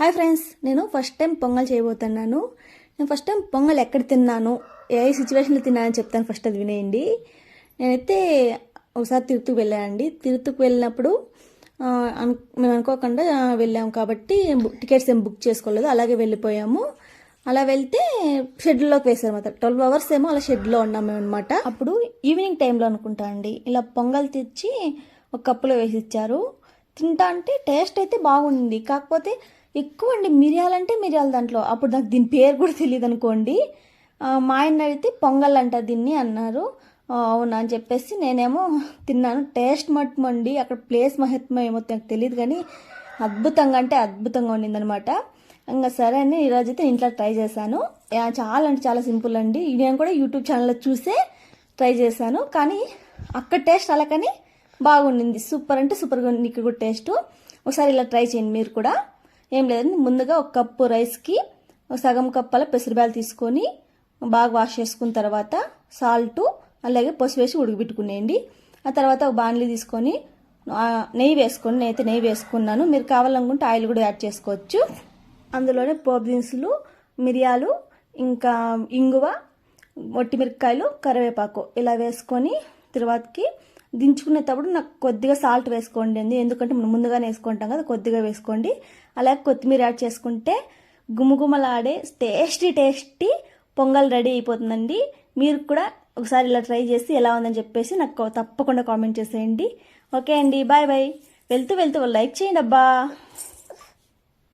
Hi friends నేను first time Pongal చేయబోతున్నాను. నేను ఫస్ట్ టైం పొంగల్ ఎక్కడ తిన్నాను ఏ సిచ్యువేషన్లో తిన్నానని చెప్తాను ఫస్ట్ అది వినేయండి. నేనైతే ఒకసారి తిరుతుకు వెళ్ళానండి తిరుతుకు వెళ్ళినప్పుడు అను- మేము అనుకోకుండా వెళ్ళాము కాబట్టి టికెట్స్ ఏం బుక్ చేసుకోలేదు అలాగే వెళ్ళిపోయాము. అలా వెళ్తే షెడ్యూల్లోకి వేశారు అనమాట ట్వెల్వ్ అవర్స్ ఏమో అలా షెడ్లో ఉన్నాం మేము అనమాట అప్పుడు ఈవినింగ్ టైంలో అనుకుంటా అండి ఇలా పొంగల్ తెచ్చి ఒక కప్పులో వేసి ఇచ్చారు. తింటా అంటే టేస్ట్ అయితే బాగుంది. కాకపోతే ఎక్కువ అండి మిరియాలంటే మిరియాలు దాంట్లో. అప్పుడు నాకు దీని పేరు కూడా తెలియదు అనుకోండి. మా ఆయన అడిగితే పొంగల్ అంట దీన్ని అన్నారు. అవునా అని చెప్పేసి నేనేమో తిన్నాను. టేస్ట్ మట్టుమండి అక్కడ ప్లేస్ మహత్మ ఏమో నాకు తెలియదు కానీ అద్భుతంగా అంటే అద్భుతంగా ఉండిందనమాట ఇంకా సరే అని ఈరోజు అయితే ఇంట్లో ట్రై చేశాను. చాలా అంటే చాలా సింపుల్ అండి. నేను కూడా యూట్యూబ్ ఛానల్లో చూసే ట్రై చేశాను. కానీ అక్కడ టేస్ట్ అలాగని బాగుండింది. సూపర్ అంటే సూపర్గా నీకు కూడా టేస్ట్. ఒకసారి ఇలా ట్రై చేయండి మీరు కూడా. ఏం లేదండి ముందుగా ఒక కప్పు రైస్కి సగం కప్పల పెసరబ్యాలు తీసుకొని బాగా వాష్ చేసుకున్న తర్వాత సాల్ట్ అలాగే పసుపు వేసి ఉడకబెట్టుకునేయండి ఆ తర్వాత ఒక బాణలి తీసుకొని నెయ్యి వేసుకొని నేనైతే నెయ్యి వేసుకున్నాను. మీరు కావాలనుకుంటే ఆయిల్ కూడా యాడ్ చేసుకోవచ్చు. అందులోనే పోపు దినుసులు మిరియాలు ఇంకా ఇంగువ మిరపకాయలు కరివేపాకు ఇలా వేసుకొని తర్వాతకి దించుకునేటప్పుడు నాకు కొద్దిగా సాల్ట్ వేసుకోండి అండి. ఎందుకంటే మనం ముందుగానే వేసుకుంటాం కదా కొద్దిగా వేసుకోండి. అలాగే కొత్తిమీర యాడ్ చేసుకుంటే గుమగుమలాడే టేస్టీ టేస్టీ పొంగల్ రెడీ అయిపోతుందండి. మీరు కూడా ఒకసారి ఇలా ట్రై చేసి ఎలా ఉందని చెప్పేసి నాకు తప్పకుండా కామెంట్ చేసేయండి. ఓకే అండి బాయ్ బాయ్. వెళ్తూ వెళ్తూ లైక్ చేయండి అబ్బా.